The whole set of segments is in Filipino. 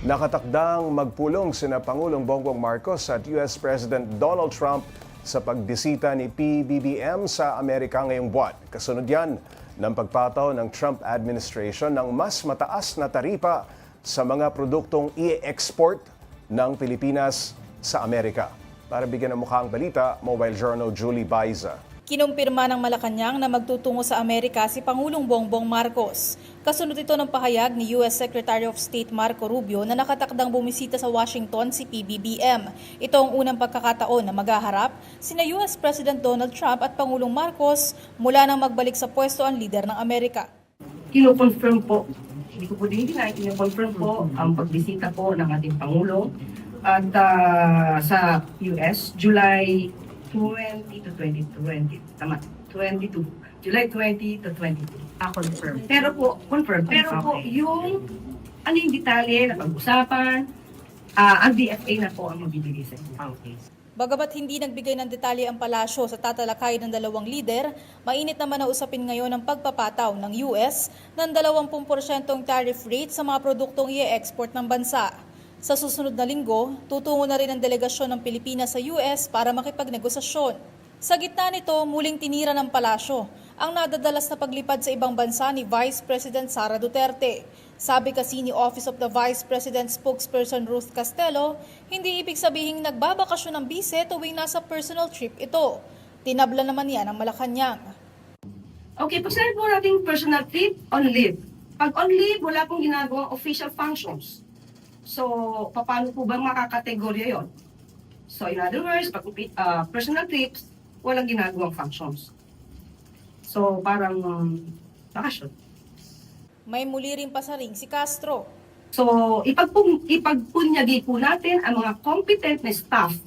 Nakatakdang magpulong sina Pangulong Bongbong Marcos at US President Donald Trump sa pagbisita ni PBBM sa Amerika ngayong buwan. Kasunod yan ng pagpataw ng Trump administration ng mas mataas na taripa sa mga produktong i-export ng Pilipinas sa Amerika. Para bigyan ng mukha ang balita, Mobile Journal Julie Baiza. Kinumpirma ng Malacanang na magtutungo sa Amerika si Pangulong Bongbong Marcos. Kasunod ito ng pahayag ni U.S. Secretary of State Marco Rubio na nakatakdang bumisita sa Washington si PBBM. Ito ang unang pagkakataon na maghaharap sina U.S. President Donald Trump at Pangulong Marcos mula nang magbalik sa pwesto ang lider ng Amerika. kino-confirm po, hindi ko po din deny, kino-confirm po ang pagbisita po ng ating Pangulo at ah, sa US, July 20 to 2020. Tama, 22. July 20 to 22. Ah, confirm. Pero po, confirm. Pero po, yung ano yung detalye na pag-usapan, ah, ang DFA na po ang mabibigay sa inyo. Okay. Bagamat hindi nagbigay ng detalye ang palasyo sa tatalakay ng dalawang lider, mainit naman na usapin ngayon ang pagpapataw ng US ng 20% tariff rate sa mga produktong i-export ng bansa. Sa susunod na linggo, tutungo na rin ang delegasyon ng Pilipinas sa US para makipagnegosasyon. Sa gitna nito, muling tinira ng palasyo ang nadadalas na paglipad sa ibang bansa ni Vice President Sara Duterte. Sabi kasi ni Office of the Vice President spokesperson Ruth Castelo, hindi ibig sabihing nagbabakasyon ng bise tuwing nasa personal trip ito. Tinabla naman yan ang Malacanang. Okay, pag sinabi po natin personal trip, on leave. Pag on leave, wala pong ginagawang official functions. So, paano po ba makakategorya yon? So, in other words, pag uh, personal trips, walang ginagawang functions. So, parang um, bakasyon. May muli rin pasaring si Castro. So, ipagpun ipagpunyagi po natin ang mga competent na staff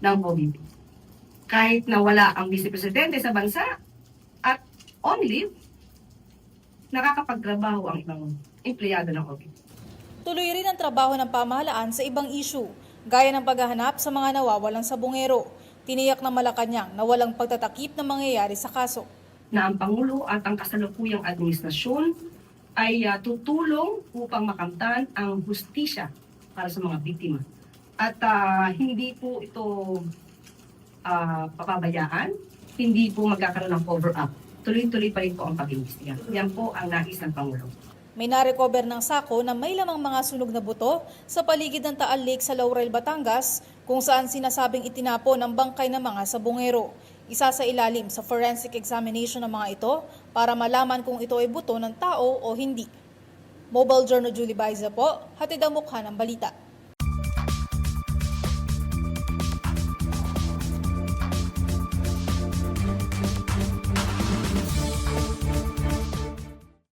ng OBP. Kahit na wala ang vice presidente sa bansa at on leave, nakakapagtrabaho ang ibang empleyado ng OBP. Tuloy rin ang trabaho ng pamahalaan sa ibang issue, gaya ng paghahanap sa mga nawawalang sabungero. Tiniyak ng Malacanang na walang pagtatakip na mangyayari sa kaso. na ang Pangulo at ang kasalukuyang administrasyon ay ah, tutulong upang makamtan ang hustisya para sa mga biktima. At ah, hindi po ito ah, papabayaan, hindi po magkakaroon ng cover-up. Tuloy-tuloy pa rin po ang pag-imbestiga. Yan po ang nais ng Pangulo. May narecover ng sako na may lamang mga sunog na buto sa paligid ng Taal Lake sa Laurel, Batangas, kung saan sinasabing itinapon ang bangkay ng mga sabungero. Isa sa ilalim sa forensic examination ng mga ito para malaman kung ito ay buto ng tao o hindi. Mobile Journal Julie Baiza po, hatid ang mukha ng balita.